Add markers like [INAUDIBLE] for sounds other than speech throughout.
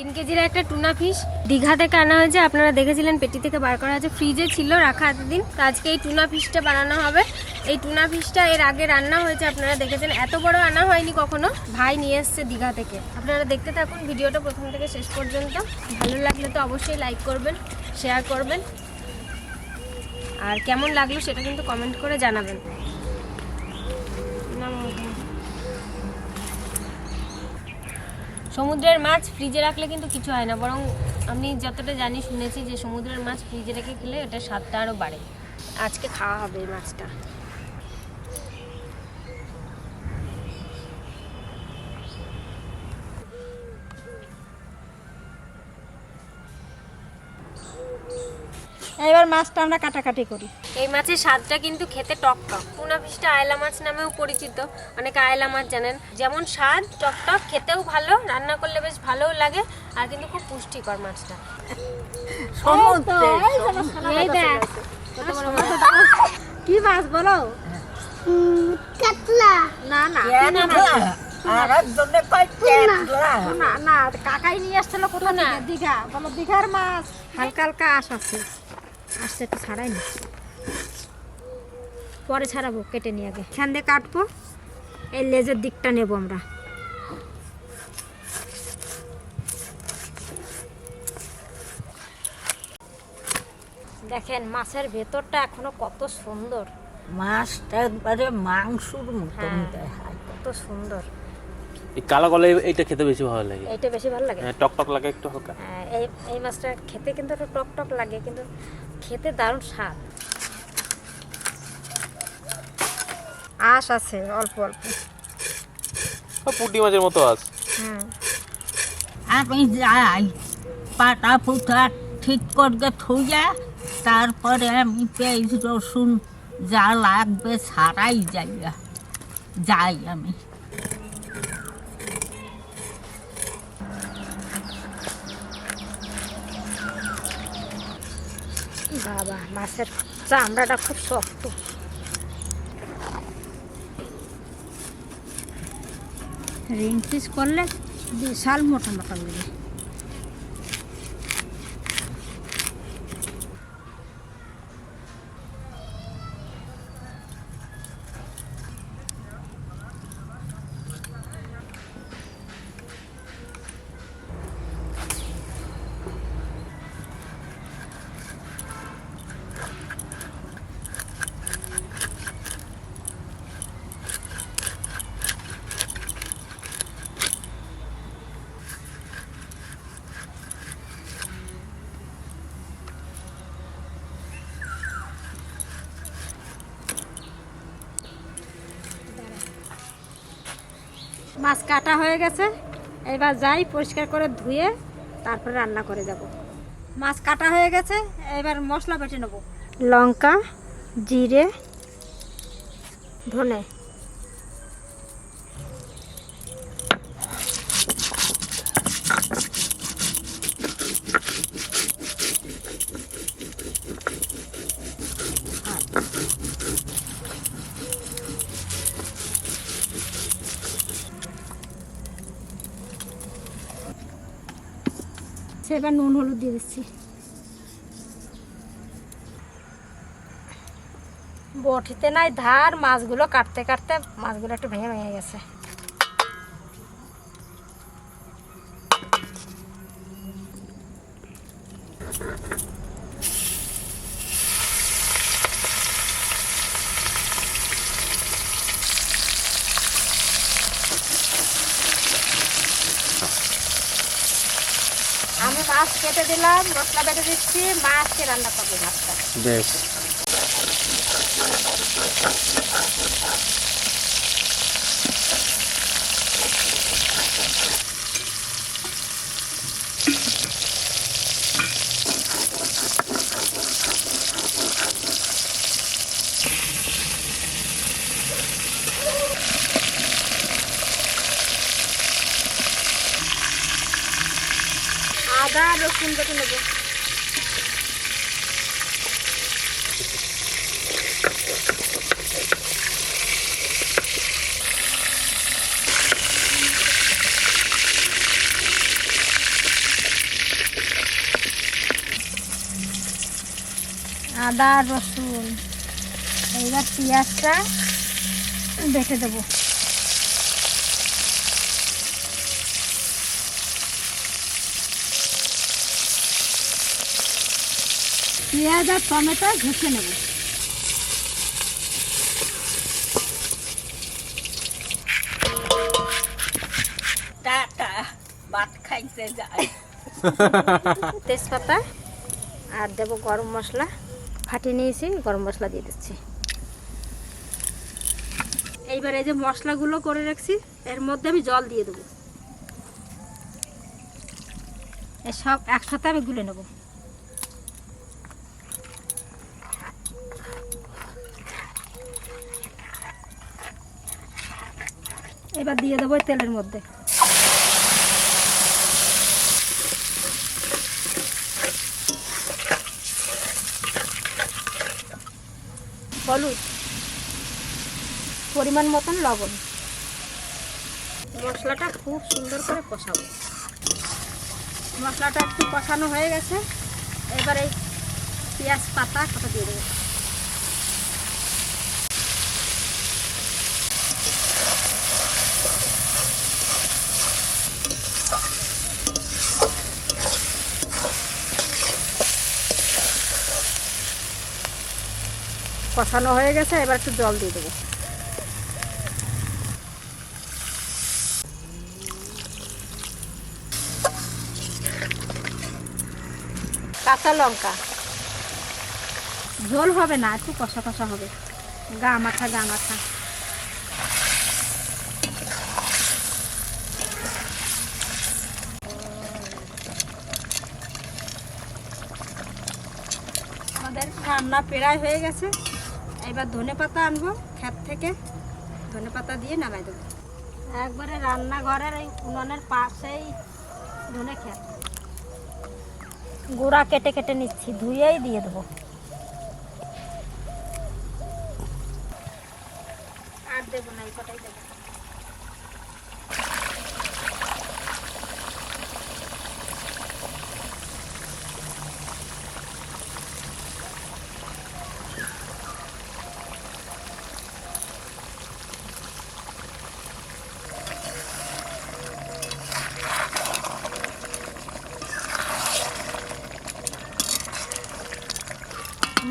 তিন কেজির একটা টুনা ফিশ দীঘা থেকে আনা হয়েছে। আপনারা দেখেছিলেন, পেটি থেকে বার করা হয়েছে ফ্রিজে ছিল রাখা এতদিন। তো আজকে এই টুনা ফিশটা বানানো হবে। এই টুনা ফিশটা এর আগে রান্না হয়েছে, আপনারা দেখেছেন। এত বড় আনা হয়নি কখনো। ভাই নিয়ে এসছে দীঘা থেকে। আপনারা দেখতে থাকুন, ভিডিওটা প্রথম থেকে শেষ পর্যন্ত। ভালো লাগলে তো অবশ্যই লাইক করবেন শেয়ার করবেন। আর কেমন লাগল সেটা কিন্তু কমেন্ট করে জানাবেন। নামাও ওখানে। সমুদ্রের মাছ ফ্রিজে রাখলে কিন্তু কিছু হয় না, বরং আমি যতটা জানি শুনেছি যে সমুদ্রের মাছ ফ্রিজে রেখে খেলে এটা স্বাদটা আরও বাড়ে। আজকে খাওয়া হবে এই মাছটা। এবার মাছটা আমরা কাটাকাটি করি। এই মাছের স্বাদটা কিন্তু খেতে টক টক। টুনা ফিশটা আয়লা মাছ নামেও পরিচিত। অনেকে আয়লা মাছ জানেন। যেমন স্বাদ টক টক খেতেও ভালো রান্না করলে বেশ ভালোও লাগে আর কিন্তু খুব পুষ্টিকর মাছটা। কি মাছ বলো? কাতলা। না না। কাকাই নিয়ে আসছিল কোথাও না দীঘা। বলো দীঘার মাছ। হালকা হালকা আশ আছে। আসছে একটু ছাড়াই নি। পরে ছাড়াবো কেটে নিয়ে আগে। এখান দিয়ে কাটবো। এই লেজের দিকটা নেব আমরা। দেখেন মাছের ভেতরটা এখনও কত সুন্দর। মাছটা একবারে মাংসুর মতন হ্যাঁ। কত সুন্দর। এই কালো কালো এইটা খেতে বেশি ভালো লাগে। এইটা বেশি ভালো লাগে? হ্যাঁ, টক টক লাগে একটু হালকা। হ্যাঁ, এই এই মাছটা খেতে কিন্তু একটু টক টক লাগে কিন্তু খেতে দারুণ স্বাদ। আশ আছে অল্প অল্প। পুঁটি মাছের মতো আস হুম। আমি যাই পাটা পুটা ঠিক করে থুইয়া তারপরে আমি পেঁয়াজ রসুন যা লাগবে ছাড়াই যাই যাই আমি। বাবা মাছের চামড়াটা খুব শক্ত। রিং পিস করলে বিশাল মোটা মোটা লাগে। মাছ কাটা হয়ে গেছে। এবার যাই পরিষ্কার করে ধুয়ে তারপরে রান্না করে যাব। মাছ কাটা হয়ে গেছে, এবার মশলা বেটে নেব। লঙ্কা, জিরে, ধনে। সেবার নুন হলুদ দিয়ে দিচ্ছি। বটিতে নাই ধার, মাছগুলো কাটতে কাটতে মাছগুলো একটু ভেঙে ভেঙে গেছে। আমি মাছ কেটে দিলাম মশলা বেটে দিচ্ছি মাছকে রান্না করব ভাতটা। বেশ। আদা রসুন বেটে নেব। আদা রসুন এইবার পেঁয়াজটা বেটে দেবো। পেঁয়াজ আর টমেটো ঘষে নেব। টাটা ভাত খাইতে যায় [LAUGHS] তেজপাতা আর দেবো গরম মশলা। ফাটিয়ে নিয়েছি গরম মশলা দিয়ে দিচ্ছি। এইবার এই যে মশলাগুলো করে রাখছি এর মধ্যে আমি জল দিয়ে দেবো। এই সব একসাথে আমি গুলে নেব। এবার দিয়ে দেবো তেলের মধ্যে। হলুদ। পরিমাণ মতন লবণ। মশলাটা খুব সুন্দর করে কষাবো। মশলাটা একটু কষানো হয়ে গেছে। এবার এই পেঁয়াজ পাতা কটা দিয়ে দেবো? কষানো হয়ে গেছে, এবার একটু জল দিয়ে দেবো। কাঁচা লঙ্কা। ঝোল হবে না, একটু কষা কষা হবে। গা মাথা গা মাথা আমাদের রান্না প্রায় হয়ে গেছে। এবার ধনে পাতা আনব, ক্ষেত থেকে ধনে পাতা দিয়ে নামাই দেবো। একবারে রান্নাঘরের এই উনুনের পাশেই ধনে ক্ষেত। গুঁড়া কেটে কেটে নিচ্ছি, ধুয়েই দিয়ে দেবো আর দেবো না এই কটাই দেবো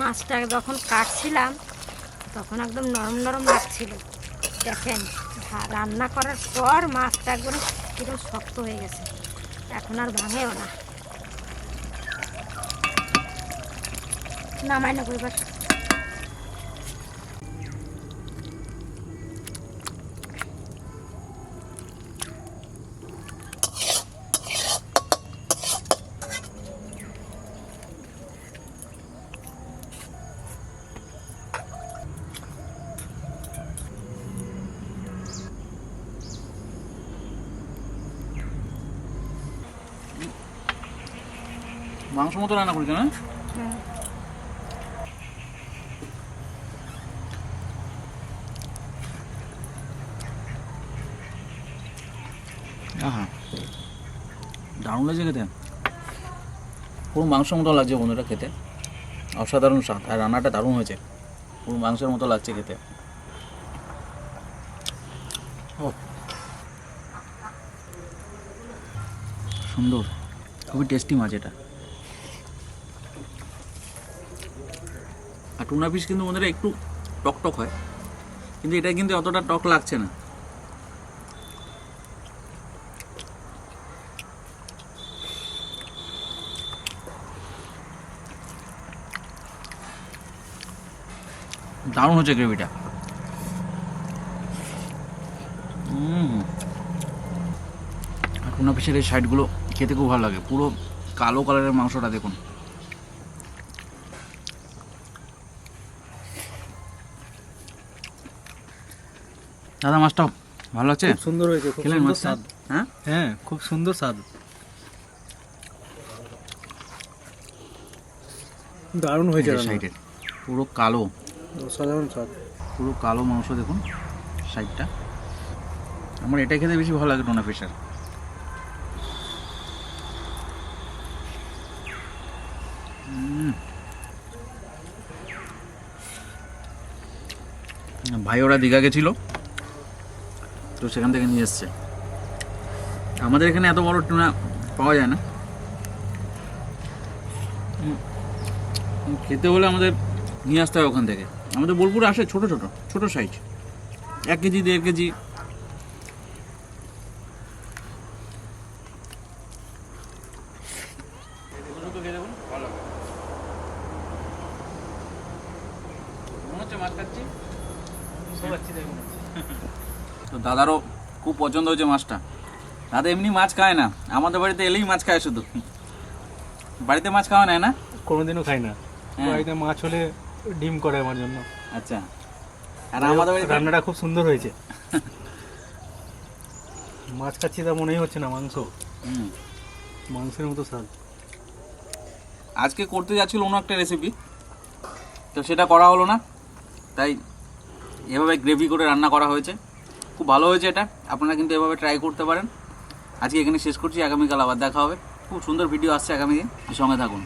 মাছটা যখন কাটছিলাম, তখন একদম নরম নরম লাগছিল। দেখেন রান্না করার পর মাছটা একদম পুরো শক্ত হয়ে গেছে। এখন আর ভাঙেও না। নামাই নেব মাংস মতো রান্না করেছ না? আহা। দারুণ লাগছে খেতে। পুরো মাংস মতো লাগছে বন্ধুরা খেতে। অসাধারণ স্বাদ আর রান্নাটা দারুণ হয়েছে। পুরো মাংসের মতো লাগছে খেতে। ও সুন্দর। খুবই টেস্টি মাছ এটা। আর টুনা ফিশ কিন্তু বন্ধুরা একটু টক টক হয়। কিন্তু এটা কিন্তু অতটা টক লাগছে না। দারুণ হচ্ছে গ্রেভিটা। টুনা ফিশের এই সাইডগুলো খেতে খুব ভালো লাগে। পুরো কালো কালারের মাংসটা দেখুন। দাদা মাছটাও ভালো আছে? সুন্দর হয়েছে খুব সুন্দর স্বাদ। হ্যাঁ? হ্যাঁ খুব সুন্দর স্বাদ। দারুণ হয়েছে সাইডের পুরো কালো। অসাধারণ স্বাদ। পুরো কালো মাংস দেখুন সাইডটা। আমার এটা খেতে বেশি ভালো লাগে টোনা ফিশার। ভাই ওরা দীঘা গেছিল। তো সেখান থেকে নিয়ে এসছে। আমাদের এখানে এত বড় টুনা পাওয়া যায় না। খেতে হলে আমাদের নিয়ে আসতে হয় ওখান থেকে। আমাদের বোলপুরে আসে ছোট ছোট ছোট সাইজ এক কেজি, দেড় কেজি। তো দাদারও খুব পছন্দ হয়েছে মাছটা। দাদা এমনি মাছ খায় না। আমাদের বাড়িতে এলেই মাছ খায় শুধু। বাড়িতে মাছ খাওয়া নেয় না? কোনোদিনও খাই না। হ্যাঁ। বাড়িতে মাছ হলে ডিম করে আমার জন্য। আচ্ছা। আর আমাদের বাড়িতে রান্নাটা খুব সুন্দর হয়েছে। মাছ খাচ্ছি তা মনেই হচ্ছে না মাংস। হুম। মাংসের মতো স্বাদ। আজকে করতে যাচ্ছিল অন্য একটা রেসিপি তো সেটা করা হলো না। তাই এভাবে গ্রেভি করে রান্না করা হয়েছে। খুব ভালো হয়েছে এটা। আপনারা কিন্তু এভাবে ট্রাই করতে পারেন। আজকে এখানে শেষ করছি। আগামীকাল আবার দেখা হবে। খুব সুন্দর ভিডিও আসছে আগামী দিন। সঙ্গে থাকুন।